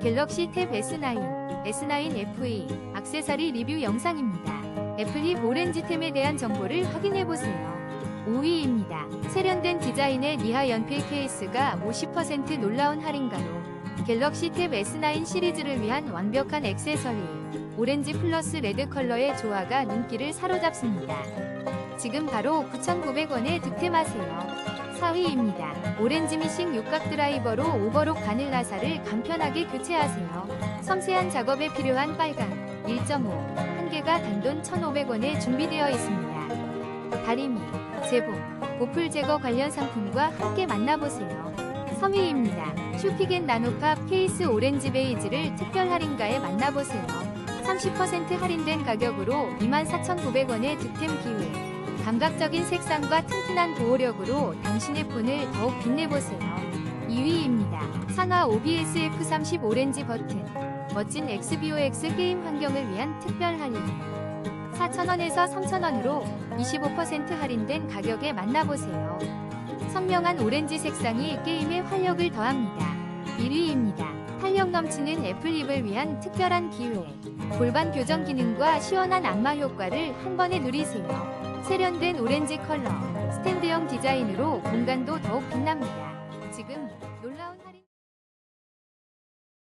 갤럭시 탭 S9, S9 FE 악세사리 리뷰 영상입니다. 애플립 오렌지템에 대한 정보를 확인해보세요. 5위입니다. 세련된 디자인의 니하 연필 케이스가 50% 놀라운 할인가로 갤럭시 탭 S9 시리즈를 위한 완벽한 액세서리 오렌지 플러스 레드 컬러의 조화가 눈길을 사로잡습니다. 지금 바로 9,900원에 득템하세요. 4위입니다. 오렌지 미싱 육각 드라이버로 오버록 바닐라사를 간편하게 교체하세요. 섬세한 작업에 필요한 빨강 1.5 한 개가 단돈 1,500원에 준비되어 있습니다. 다리미, 제복, 보풀 제거 관련 상품과 함께 만나보세요. 3위입니다. 슈피겐 나노팝 케이스 오렌지 베이지를 특별 할인가에 만나보세요. 30% 할인된 가격으로 24,900원의 득템 기회. 감각적인 색상과 튼튼한 보호력으로 당신의 폰을 더욱 빛내보세요. 2위입니다. 상하 OBS F30 오렌지 버튼. 멋진 XBOX 게임 환경을 위한 특별 할인. 4,000원에서 3,000원으로 25% 할인된 가격에 만나보세요. 선명한 오렌지 색상이 게임에 활력을 더합니다. 1위입니다. 탄력 넘치는 애플립을 위한 특별한 기회. 골반 교정 기능과 시원한 안마 효과를 한 번에 누리세요. 세련된 오렌지 컬러, 스탠드형 디자인으로 공간도 더욱 빛납니다. 지금 놀라운 할인